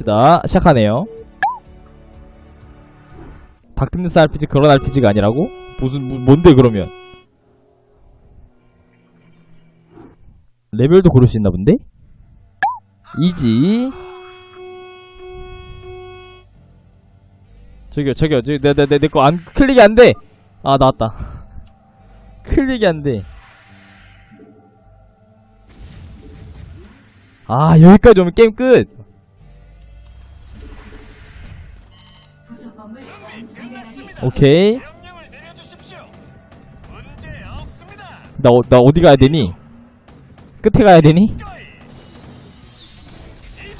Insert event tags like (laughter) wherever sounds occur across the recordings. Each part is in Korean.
시작합시다. 시작하네요. 다크니스 RPG 그런 RPG가 아니라고? 무슨 뭐- 뭔데 그러면? 레벨도 고를 수 있나 본데? 이지 저기요 저기요 저기 내내내내 거 안 클릭이 안 돼. 아 나왔다. (laughs) 클릭이 안 돼. 아 여기까지 오면 게임 끝. 오케이. 나, 어, 나 어디 가야 되니? 끝에 가야 되니?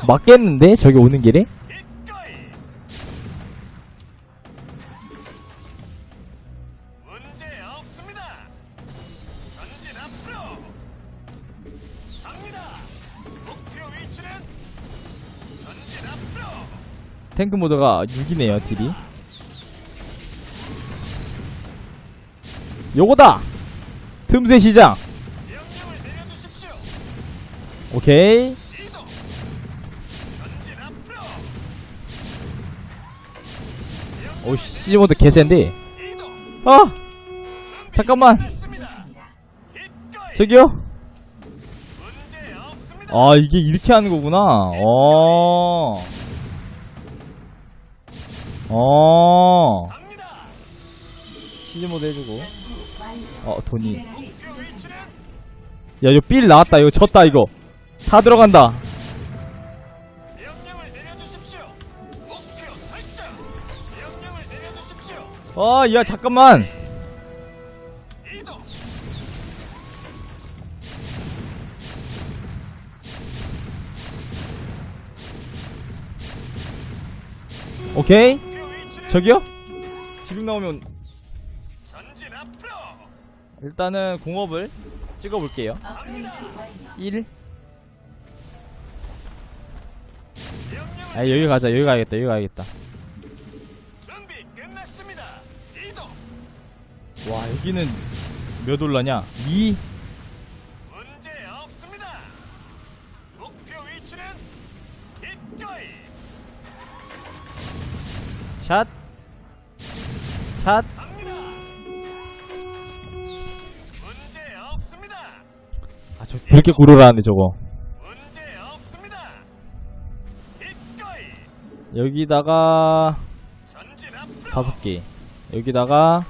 맞겠는데? 저기 오는 길에? 탱크 모드가 6이네요, 딜이. 요거다! 틈새 시장! 오케이. 오, 씨 모드 개센데. 아! 잠깐만! 저기요? 아, 이게 이렇게 하는 거구나. 어. 어. 시즈 모드 해주고. 어, 돈이. 야, 이거 빌 나왔다. 이거 졌다, 이거. 다 들어간다. 아, 야, 잠깐만. 오케이. 저기요? 지금 나오면 전진 앞으로. 일단은 공업을 찍어볼게요. 업그레이드 완료. 1. 명령을 아, 여기 가자. 여기 가야겠다. 여기 가야겠다. 준비 끝났습니다. 이동. 와, 여기는 몇 올라냐? 2. 샷. 샷. 아, 저 그렇게 구르라는데 저거. 여기다가. 다섯 개. 여기다가.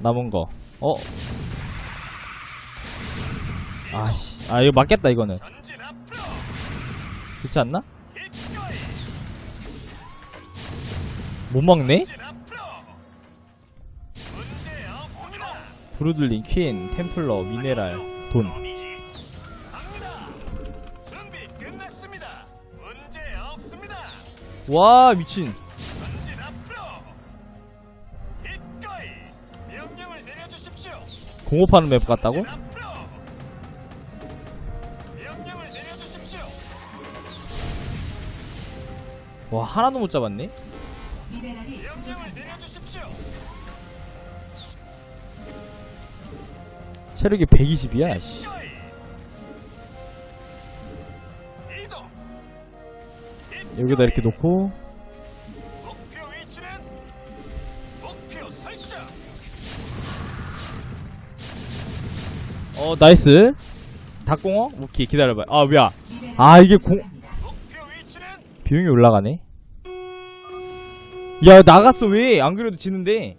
남은 거. 어? 아씨. 아, 이거 맞겠다, 이거는. 그렇지 않나? 못 막네? 브루들린, 퀸, 템플러, 미네랄, 돈. 와, 미친. 공업하는 맵 같다고? 와, 하나도 못 잡았네? 미네랄이 명령을 부족합니다. 내려주십시오. 체력이 120이야, 씨. 이동. 여기다 이렇게 놓고, 목표 위치는 목표 설정. 어, 나이스. 닭공어? 오케이, 기다려봐. 아, 뭐야. 미네랄이 아, 이게 공- 부족합니다. 목표 위치는 비용이 올라가네. 야, 나갔어, 왜? 안 그래도 지는데.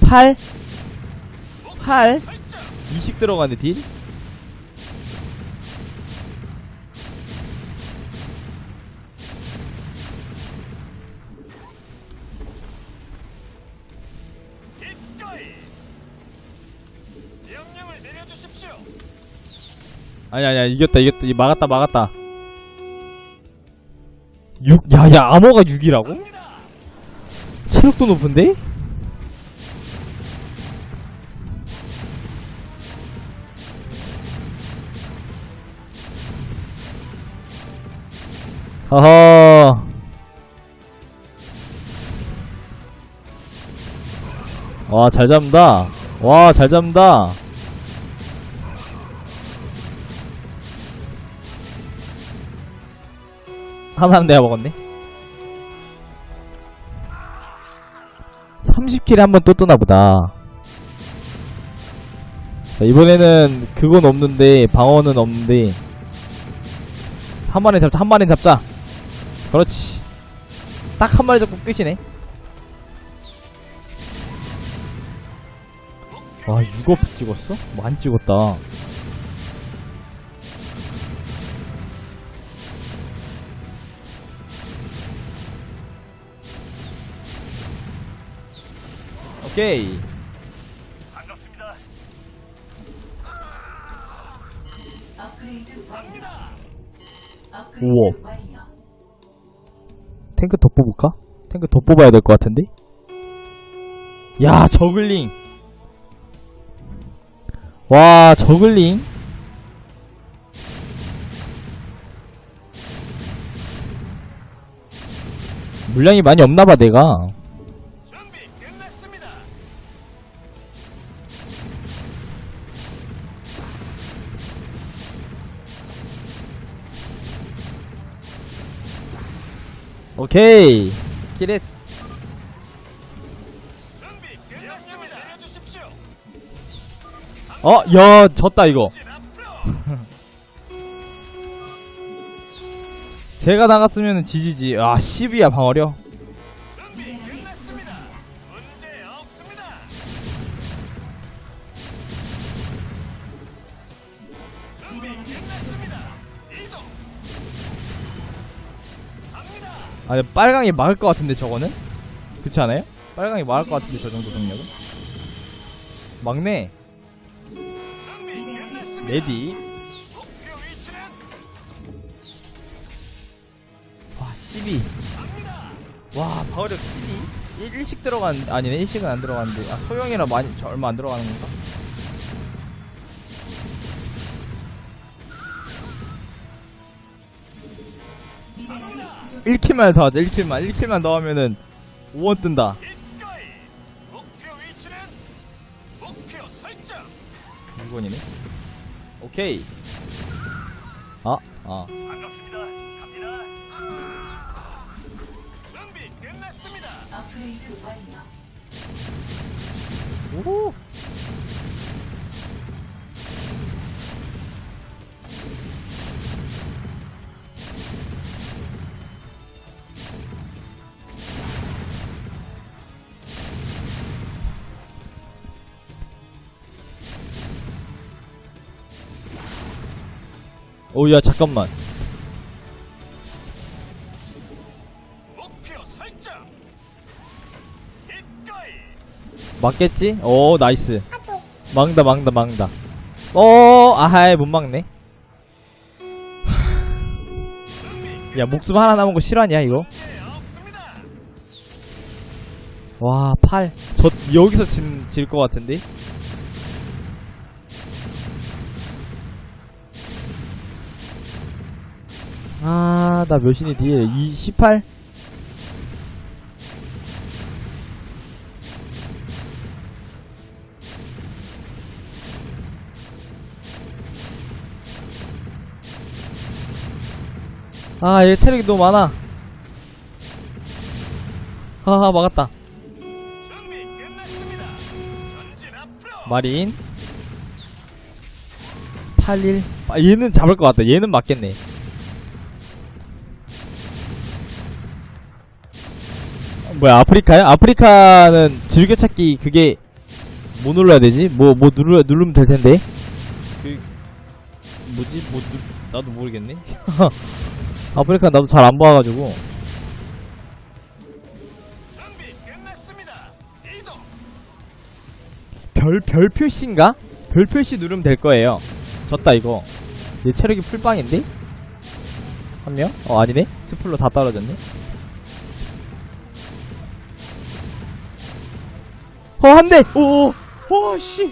팔? 팔? 설정. 20 들어가네, 딜? 아니, 아니야, 이겼다, 이겼다. 이 막았다, 막았다. 6, 야, 야, 암호가 6이라고? 갑니다. 체력도 높은데? 허허. 와, 잘 잡는다. 와, 잘 잡는다. 하나는 내가 먹었네. 30킬에 한 번 또 뜨나보다. 자, 이번에는 그건 없는데 방어는 없는데 한 마리 잡자 한 마리 잡자. 그렇지. 딱 한 마리 잡고 끝이네. 와 6업 찍었어? 많이 찍었다 오케이 반갑습니다. 업그레이드 완료. 업그레이드 우와. 탱크 더 뽑을까? 탱크 더 뽑아야 될 것 같은데? 야 저글링 와 저글링 물량이 많이 없나봐 내가 오케이. 키레스. 어? 야 졌다 이거. (laughs) 제가 나갔으면 지지지. 아 10이야 방어력 아니 빨강이 막을 것 같은데 저거는? 그렇지 않아요? 빨강이 막을 것 같은데 저 정도 능력은? 끝났습니다. 레디 와 12. 갑니다. 와 방어력 12? 1, 씩 들어간 아니네 1씩은 안 들어갔는데 아 소형이라 많이 저 얼마 안 들어가는 건가? 1킬만 더 하자 1킬만. 1킬만 더 하면은 5원 뜬다. 6원이네. 오케이. 아 아. 반갑 오 오야 잠깐만. 맞겠지? 오 나이스 막다 막다 막다 어 아하이 못 막네 야 목숨 하나 남은 거 실화냐 이거? 문제 없습니다. 와, 8. 저, 여기서 진, 질 것 같은데? 아, 나 몇이니 뒤에? 2, 18? 아, 얘 체력이 너무 많아. 하하, 막았다. 마린 81 아, 얘는 잡을 것 같다 얘는 맞겠네 뭐야 아프리카야? 아프리카는 즐겨찾기 그게 뭐 눌러야 되지? 뭐뭐 누르, 누르면 될 텐데 그 뭐지? 뭐 누, 나도 모르겠네 (laughs) 아프리카 나도 잘 안 봐가지고. 별, 별 표시인가? 별 표시 누르면 될 거예요. 졌다, 이거. 얘 체력이 풀빵인데? 한 명? 어, 아니네? 스플로 다 떨어졌네? 어, 한 대! 오, 오, 씨.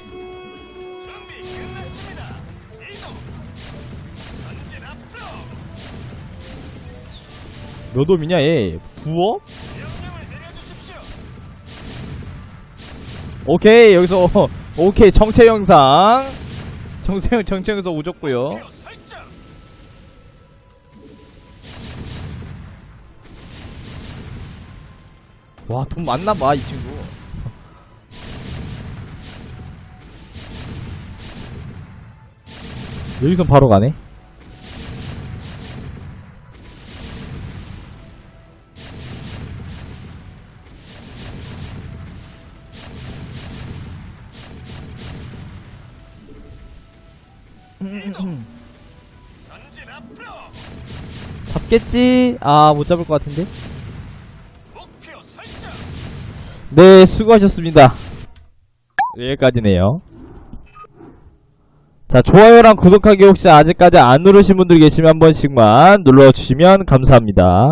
몇 홈이냐, 얘? 9호? 오케이, 여기서, (laughs) 오케이, 정체 영상. 정세, 정체 영상 오졌구요. 와, 돈 많나봐, 이 친구. 여기선 바로 가네. 잡겠지? 아, 못 잡을 것 같은데? 네, 수고하셨습니다. 여기까지네요. 자, 좋아요랑 구독하기 혹시 아직까지 안 누르신 분들 계시면 한 번씩만 눌러주시면 감사합니다.